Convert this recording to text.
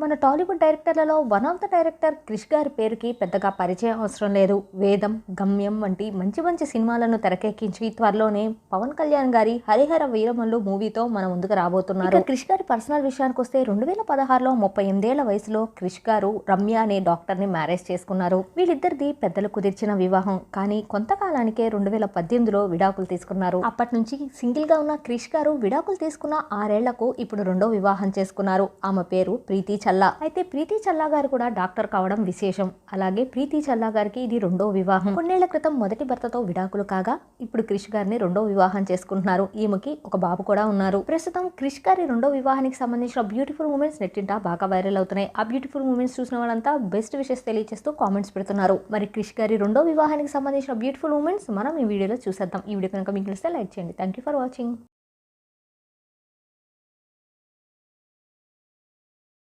మన Tollywood డైరెక్టర్లలో one of the director Krish గారి పేరుకి పెద్దగా పరిచయం అవసరం లేదు. వేదం గమ్యం వంటి మంచి మంచి సినిమాలను తెరకెక్కించి త్వరలోనే పవన్ కళ్యాణ్ గారి హరిహర వీరమల్లు మూవీతో మన ముందుకు రాబోతున్నారు. క్రిష్ గారి పర్సనల్ విషయానికి వస్తే రెండు వేల పదహారులో ముప్పై ఎనిమిదేళ్ళ వయసులో క్రిష్ గారు రమ్య అనే డాక్టర్ని మ్యారేజ్ చేసుకున్నారు. వీళ్ళిద్దరిది పెద్దలు కుదిర్చిన వివాహం. కానీ కొంతకాలానికే రెండు వేల పద్దెనిమిదిలో విడాకులు తీసుకున్నారు. అప్పటి నుంచి సింగిల్గా ఉన్న క్రిష్ గారు విడాకులు తీసుకున్న ఆరేళ్ళకు ఇప్పుడు రెండో వివాహం చేసుకున్నారు. ఆమె పేరు ప్రీతి చల్లా. అయితే ప్రీతి చల్లా గారు కూడా డాక్టర్ కావడం విశేషం. అలాగే ప్రీతి చల్లా గారికి ఇది రెండో వివాహం. కొన్నేళ్ళ క్రితం మొదటి భర్తతో విడాకులు కాగా ఇప్పుడు క్రిష్ గారిని రెండో వివాహం చేసుకుంటున్నారు. ఈమెకి ఒక బాబు కూడా ఉన్నారు. ప్రస్తుతం క్రిష్ గారి రెండో వివాహానికి సంబంధించిన బ్యూటిఫుల్ మూమెంట్స్ నెట్టింట బాగా వైరల్ అవుతున్నాయి. ఆ బ్యూటిఫుల్ మూమెంట్స్ చూసిన వాళ్ళంతా బెస్ట్ విషెస్ తెలియజేస్తూ కామెంట్స్ పెడుతున్నారు. మరి క్రిష్ గారి రెండో వివాహానికి సంబంధించిన బ్యూటిఫుల్ మూమెంట్స్ మనం ఈ వీడియోలో చూసేద్దాం. ఈ వీడియో కనుక మీకు ఇస్తే లైక్ చేయండి. Thank you for watching.